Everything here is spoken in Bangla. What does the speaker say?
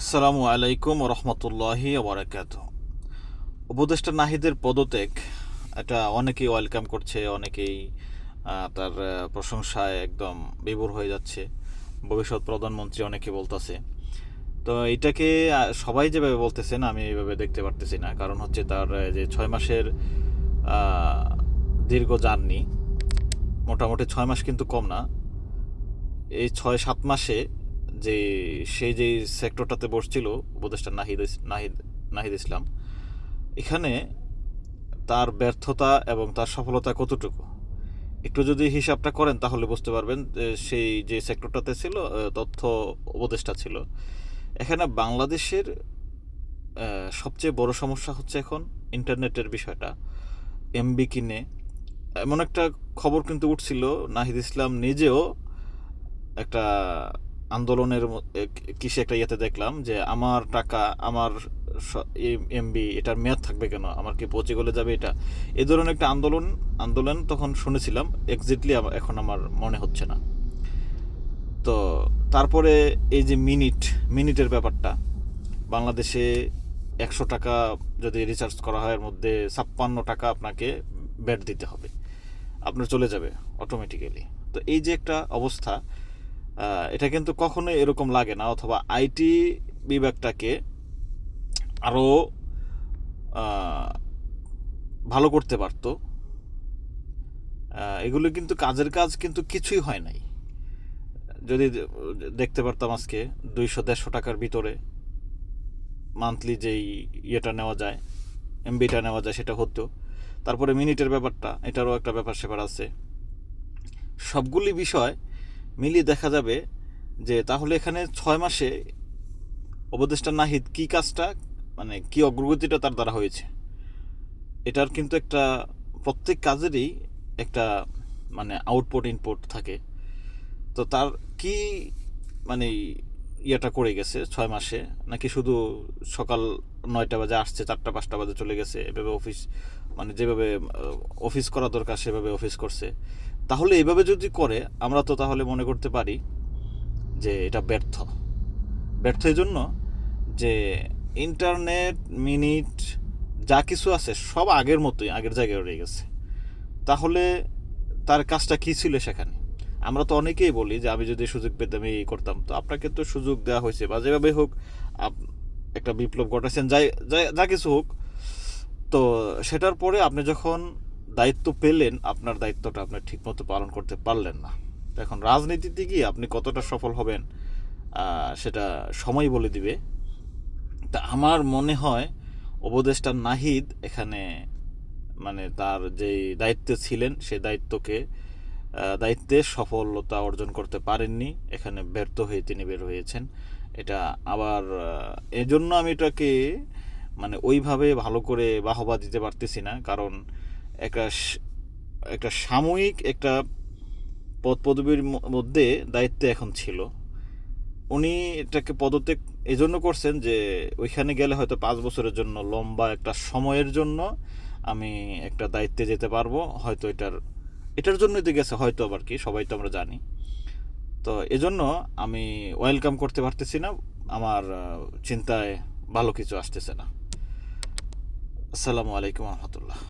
আসসালামু আলাইকুম রহমতুল্লাহি ওবরাকাত উপদেষ্টা নাহিদের পদত্যাগ, এটা অনেকেই ওয়েলকাম করছে, অনেকেই তার প্রশংসায় একদম বিভোর হয়ে যাচ্ছে। ভবিষ্যৎ প্রধানমন্ত্রী অনেকে বলতেছে। তো এটাকে সবাই যেভাবে বলতেছেন, আমি এইভাবে দেখতে পারতেছি না। কারণ হচ্ছে তার যে ছয় মাসের দীর্ঘ জার্নি, মোটামুটি ছয় মাস কিন্তু কম না। এই ছয় সাত মাসে যে সেই যে সেক্টরটাতে বসছিল উপদেষ্টা নাহিদ নাহিদ নাহিদ ইসলাম, এখানে তার ব্যর্থতা এবং তার সফলতা কতটুকু? একটু যদি হিসাবটা করেন তাহলে বুঝতে পারবেন সেই যে সেক্টরটাতে ছিল তথ্য উপদেষ্টা ছিল। এখানে বাংলাদেশের সবচেয়ে বড় সমস্যা হচ্ছে এখন ইন্টারনেটের বিষয়টা। এমবি কিনে, এমন একটা খবর কিন্তু উঠছিল, নাহিদ ইসলাম নিজেও একটা আন্দোলনের কিসে একটা ইয়েতে দেখলাম যে আমার টাকা, আমার এমবি এটার মেয়াদ থাকবে কেন? আমার কি পচে গলে যাবে এটা? এই ধরনের একটা আন্দোলন আন্দোলন তখন শুনেছিলাম এক্স্যাক্টলি এখন আমার মনে হচ্ছে না। তো তারপরে এই যে মিনিট, মিনিটের ব্যাপারটা, বাংলাদেশে একশো টাকা যদি রিচার্জ করা হয়, এর মধ্যে ছাপ্পান্ন টাকা আপনাকে ব্যাট দিতে হবে। আপনার চলে যাবে অটোমেটিক্যালি তো এই যে একটা অবস্থা এটা কিন্তু কখনোই এরকম লাগে না, অথবা আইটি বিভাগটাকে আরও ভালো করতে পারতো। এগুলো কিন্তু কাজের কাজ কিন্তু কিছুই হয় নাই। যদি দেখতে পারতাম আজকে দুইশো, দেড়শো টাকার ভিতরে মান্থলি যেই ইয়েটা নেওয়া যায়, এমবিটা নেওয়া যায়, সেটা হতো। তারপরে মিনিটের ব্যাপারটা, এটারও একটা ব্যাপার স্যাপার আছে। সবগুলি বিষয় মিলিয়ে দেখা যাবে যে তাহলে এখানে ছয় মাসে উপদেষ্টা নাহিদ কি কাজটা মানে কি অগ্রগতিটা তার দ্বারা হয়েছে? এটার কিন্তু একটা প্রত্যেক কাজেরই একটা মানে আউটপুট ইনপুট থাকে। তো তার কি মানে ইয়েটা করে গেছে ছয় মাসে? নাকি শুধু সকাল নয়টা বাজে আসছে, চারটা, পাঁচটা বাজে চলে গেছে? এভাবে অফিস মানে যেভাবে অফিস করা দরকার, সেভাবে অফিস করছে। তাহলে এভাবে যদি করে, আমরা তো তাহলে মনে করতে পারি যে এটা ব্যর্থ। ব্যর্থ এই জন্য যে ইন্টারনেট, মিনিট, যা কিছু আছে, সব আগের মতোই, আগের জায়গায় রয়ে গেছে। তাহলে তার কাজটা কী ছিল সেখানে? আমরা তো অনেকেই বলি যে, আমি যদি সুযোগ পেতাম, এই করতাম। তো আপনাকে তো সুযোগ দেওয়া হয়েছে, বা যেভাবে হোক একটা বিপ্লব ঘটাচ্ছেন যাই- যা কিছু হোক। তো সেটার পরে আপনি যখন দায়িত্ব পেলেন, আপনার দায়িত্বটা আপনি ঠিকমতো পালন করতে পারলেন না। এখন রাজনীতিতে গিয়ে আপনি কতটা সফল হবেন সেটা সময় বলে দিবে। তা আমার মনে হয় উপদেষ্টা নাহিদ এখানে মানে তার যেই দায়িত্বে ছিলেন সেই দায়িত্বকে দায়িত্বে সফলতা অর্জন করতে পারেননি। এখানে ব্যর্থ হয়ে তিনি বের হয়েছেন। এটা আবার এজন্য আমি এটাকে মানে ওইভাবে ভালো করে বাহবা দিতে পারতেছি না। কারণ একটা একটা সাময়িক, একটা পদ পদবীর মধ্যে দায়িত্বে এখন ছিল। উনি এটাকে পদত্যাগ এই জন্য করছেন যে, ওইখানে গেলে হয়তো পাঁচ বছরের জন্য লম্বা একটা সময়ের জন্য আমি একটা দায়িত্বে যেতে পারব। হয়তো এটার এটার জন্যই তো গেছে, হয়তো আবার কি, সবাই তো আমরা জানি। তো এজন্য আমি ওয়েলকাম করতে পারতেছি না, আমার চিন্তায় ভালো কিছু আসতেছে না। আসসালামু আলাইকুম রহমতুল্লাহ।